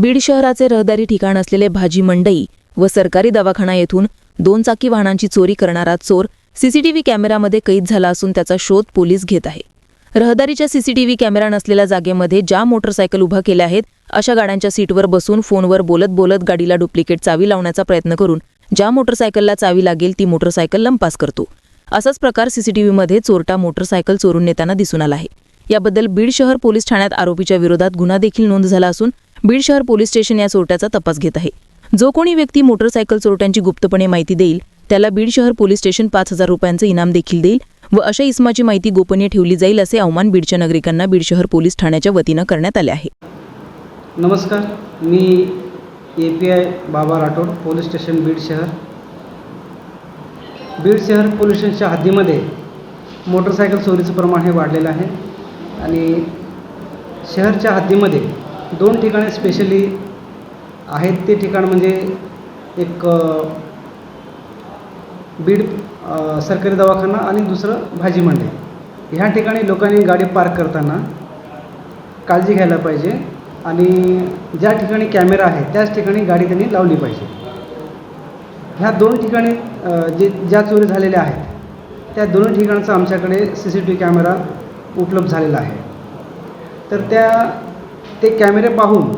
बीड शहराचे रहदारी ठिकाण असलेले भाजी मंडई व सरकारी दवाखाना येथून दोन चाकी वाहनांची चोरी करणारा चोर सीसीटीव्ही कॅमेऱ्यामध्ये कैद झाला असून त्याचा शोध पोलीस घेत आहे. रहदारीच्या सीसीटीव्ही कॅमेरा नसलेल्या जागेमध्ये ज्या मोटरसायकल उभ्या केल्या आहेत अशा गाड्यांच्या सीटवर बसून फोनवर बोलत बोलत गाडीला डुप्लिकेट चावी लावण्याचा प्रयत्न करून ज्या मोटरसायकलला चावी लागेल ती मोटरसायकल लंपास करतो. असाच प्रकार सीसीटीव्हीमध्ये चोरटा मोटरसायकल चोरून नेताना दिसून आला आहे. याबद्दल बीड शहर पोलीस ठाण्यात आरोपीच्या विरोधात गुन्हा देखील नोंद झाला असून बीड शहर पोलीस स्टेशन या चोरट्याचा तपास घेत आहे. जो कोणी व्यक्ती मोटरसायकल चोरट्यांची गुप्तपणे माहिती देईल त्याला बीड शहर पोलीस स्टेशन पाच हजार रुपयांचं इनाम देखील देईल व अशा इसमाची माहिती गोपनीय ठेवली जाईल असे आव्हान बीडच्या नागरिकांना बीड शहर पोलीस ठाण्याच्या वतीनं करण्यात आले आहे. नमस्कार मी ए पी आय बाबा राठोड पोलीस स्टेशन बीड शहर. बीड शहर पोलीस स्टेशनच्या हद्दीमध्ये मोटरसायकल चोरीचं प्रमाण हे वाढलेलं आहे आणि शहरच्या हद्दीमध्ये दोन ठिकाणे स्पेशली आहेत. ते ठिकाण म्हणजे एक बीड सरकारी दवाखाना आणि दुसरं भाजी मंडई ह्या ठिकाणी लोकांनी गाडी पार्क करताना काळजी घ्यायला पाहिजे आणि ज्या ठिकाणी कॅमेरा आहे त्याच ठिकाणी गाडी त्यांनी लावली पाहिजे. ह्या दोन ठिकाणी जे ज्या चोरी झालेल्या आहेत त्या दोन्ही ठिकाणचा आमच्याकडे C C T V camera उपलब्ध झालेला आहे. तर त्या ते कॅमेरे पाहून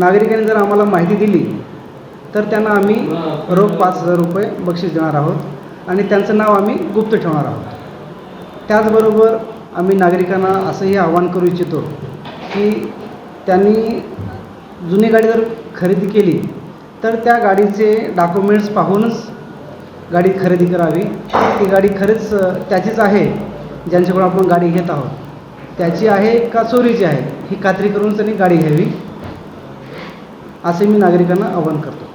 नागरिकांनी जर आम्हाला माहिती दिली तर त्यांना आम्ही रोख पाच हजार रुपये बक्षीस देणार आहोत आणि त्यांचं नाव आम्ही गुप्त ठेवणार आहोत. त्याचबरोबर आम्ही नागरिकांना असंही आवाहन करू इच्छितो की त्यांनी जुनी गाडी जर खरेदी केली तर त्या गाडीचे डॉक्युमेंट्स पाहूनच गाडी खरेदी करावी. ती गाडी खरंच त्याचीच आहे ज्यांच्याकडून आपण गाडी घेत आहोत. त्याची आहे का चोरीची आहे? ही खात्री करून त्यांनी गाडी घ्यावी. असे मी नागरिकांना आवाहन करतो.